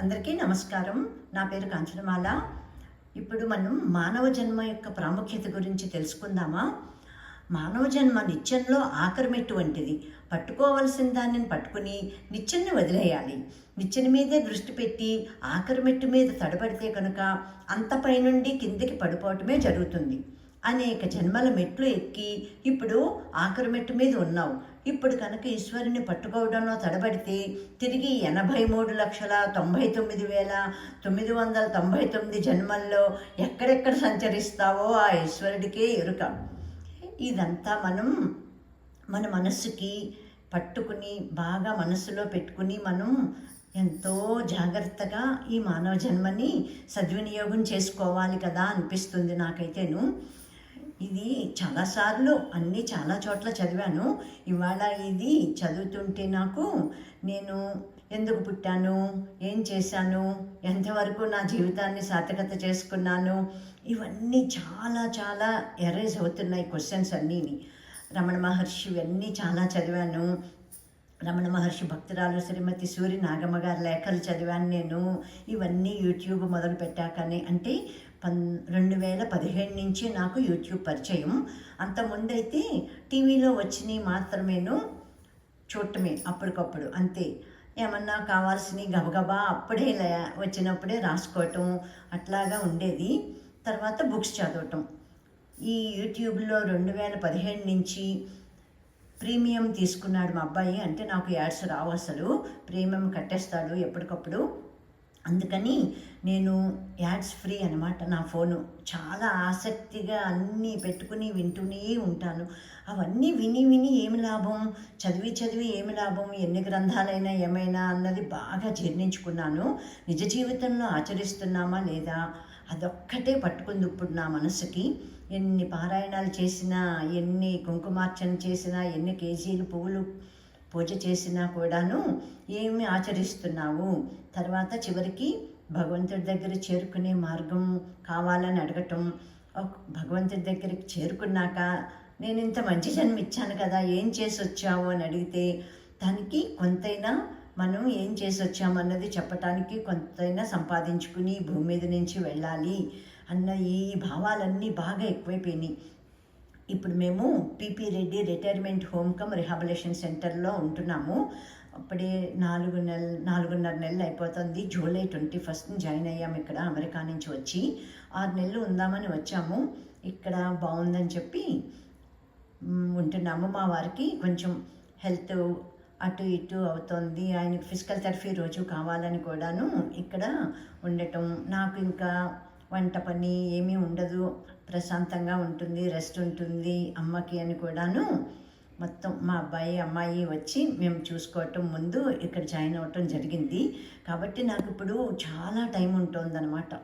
అందరికీ నమస్కారం. నా పేరు కాంచనమాల. ఇప్పుడు మనం మానవ జన్మ యొక్క ప్రాముఖ్యత గురించి తెలుసుకుందామా? మానవ జన్మ నిత్యంలో ఆకరమెట్టు వంటిది. పట్టుకోవలసిన దానిని పట్టుకుని నిత్యాన్ని వదిలేయాలి. నిచ్చెన మీదే దృష్టి పెట్టి ఆకరమెట్టు మీద తడబడితే కనుక అంత పైనుండి కిందికి పడిపోవటమే జరుగుతుంది. అనేక జన్మల మెట్లు ఎక్కి ఇప్పుడు ఆఖరి మెట్టు మీద ఉన్నావు. ఇప్పుడు కనుక ఈశ్వరుని పట్టుకోవడంలో తడబడితే తిరిగి ఎనభై మూడు లక్షల తొంభై తొమ్మిది వేల తొమ్మిది వందల తొంభై తొమ్మిది జన్మల్లో ఎక్కడెక్కడ సంచరిస్తావో ఆ ఈశ్వరుడికే ఎరుక. ఇదంతా మనం మన మనస్సుకి పట్టుకుని బాగా మనసులో పెట్టుకుని మనం ఎంతో జాగ్రత్తగా ఈ మానవ జన్మని సద్వినియోగం చేసుకోవాలి కదా అనిపిస్తుంది నాకైతేను. ఇది చాలాసార్లు అన్నీ చాలా చోట్ల చదివాను. ఇవాళ ఇది చదువుతుంటే నాకు నేను ఎందుకు పుట్టాను? ఏం చేశాను? ఎంతవరకు నా జీవితాన్ని సార్థకత చేసుకున్నాను? ఇవన్నీ చాలా చాలా ఎరేజ్ అవుతున్నాయి క్వశ్చన్స్ అన్నీ రమణ మహర్షి ఇవన్నీ చాలా చదివాను. రమణ మహర్షి భక్తురాలు శ్రీమతి సూరి నాగమ్మ గారి లేఖలు చదివాను నేను. ఇవన్నీ యూట్యూబ్ మొదలు పెట్టాకనే అంటే పన్ రెండు వేల పదిహేను నుంచి నాకు యూట్యూబ్ పరిచయం. అంతకుముందైతే టీవీలో వచ్చినవి మాత్రమేను చూడటమే అప్పటికప్పుడు. అంతే. ఏమన్నా కావాల్సినవి గబగబా అప్పుడే లే- వచ్చినప్పుడే రాసుకోవటం అట్లాగా ఉండేది. తర్వాత బుక్స్ చదవటం. ఈ యూట్యూబ్లో రెండు వేల పదిహేను నుంచి ప్రీమియం తీసుకున్నాడు మా అబ్బాయి అంటే నాకు యాడ్స్ రావు అసలు. ప్రీమియం కట్టేస్తాడు ఎప్పటికప్పుడు. అందుకని నేను యాడ్స్ ఫ్రీ అనమాట నా ఫోను చాలా ఆసక్తిగా అన్నీ పెట్టుకుని వింటూనే ఉంటాను. అవన్నీ విని విని ఏమి లాభం? చదివి చదివి ఏమి లాభం? ఎన్ని గ్రంథాలైనా ఏమైనా అన్నది బాగా జీర్ణించుకున్నాను. నిజ జీవితంలో ఆచరిస్తున్నామా లేదా? అదొక్కటే పట్టుకుంది ఇప్పుడు నా మనసుకి. ఎన్ని పారాయణాలు చేసినా ఎన్ని కుంకుమార్చన చేసినా ఎన్ని కేజీలు పువ్వులు పూజ చేసినా కూడాను ఏమి ఆచరిస్తున్నావు? తర్వాత చివరికి భగవంతుడి దగ్గర చేరుకునే మార్గం కావాలని అడగటం. భగవంతుడి దగ్గరికి చేరుకున్నాక నేను ఇంత మంచి జన్మ ఇచ్చాను కదా ఏం చేసి వచ్చావు అని అడిగితే దానికి కొంతైనా మనం ఏం చేసి వచ్చామన్నది చెప్పటానికి కొంతైనా సంపాదించుకుని భూమి మీద నుంచి వెళ్ళాలి అన్న ఈ భావాలన్నీ బాగా ఎక్కువైపోయినాయి. ఇప్పుడు మేము P P Reddy retirement home cum rehabilitation సెంటర్లో ఉంటున్నాము. అప్పుడే నాలుగు నెల నాలుగున్నర నెలలు అయిపోతుంది. జూలై ట్వంటీ ఫస్ట్ జాయిన్ అయ్యాము ఇక్కడ అమెరికా నుంచి వచ్చి. ఆరు నెలలు ఉందామని వచ్చాము. ఇక్కడ బాగుందని చెప్పి ఉంటున్నాము. మా వారికి కొంచెం హెల్త్ అటు ఇటు అవుతుంది. ఆయనకి ఫిజికల్ థెరపీ రోజు కావాలని కూడాను ఇక్కడ ఉండటం. నాకు ఇంకా వంట పని ఏమీ ఉండదు. ప్రశాంతంగా ఉంటుంది రెస్ట్ ఉంటుంది అమ్మకి అని కూడాను. మొత్తం మా అబ్బాయి అమ్మాయి వచ్చి మేము చూసుకోవటం ముందు ఇక్కడ జాయిన్ అవ్వటం జరిగింది. కాబట్టి నాకు ఇప్పుడు చాలా టైం ఉంటుందన్నమాట.